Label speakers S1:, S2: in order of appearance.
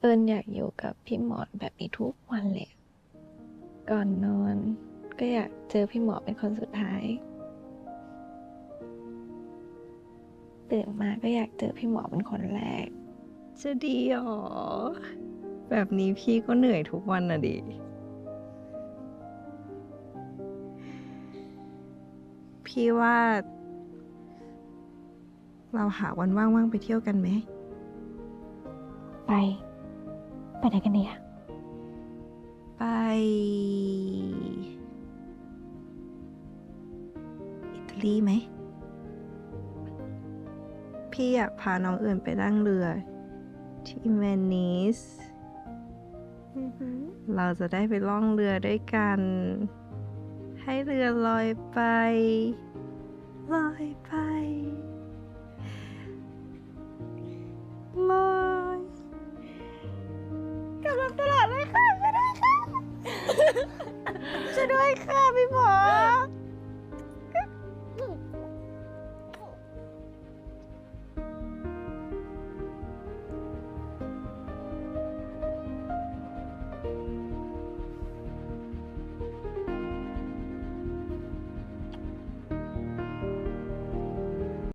S1: เอิญอยากอยู่กับพี่หมอนแบบนี้ทุกวันเลยอะก่อนนอน ก็อยากเจอพี่หมอเป็นคนสุดท้าย ตื่นมาก็อยากเจอพี่หมอเป็นคนแรก
S2: จะดีหรอ แบบนี้พี่ก็เหนื่อยทุกวันน่ะดิ พี่ว่า เราหาวันว่างๆไปเที่ยวกันไหม
S1: ไป ไปไหนกันดีอะ
S2: ไป อิตาลีไหม พี่อยากพาน้องเอื่นไปนั่งเรือ ที่เวนิส เราจะได้ไปล่องเรือด้วยกัน ให้เรือลอยไป ลอยไป กำลังตลอดเลยค่ะช่วยด้วยค่ะช่วยด้วยค่ะพี่หมอ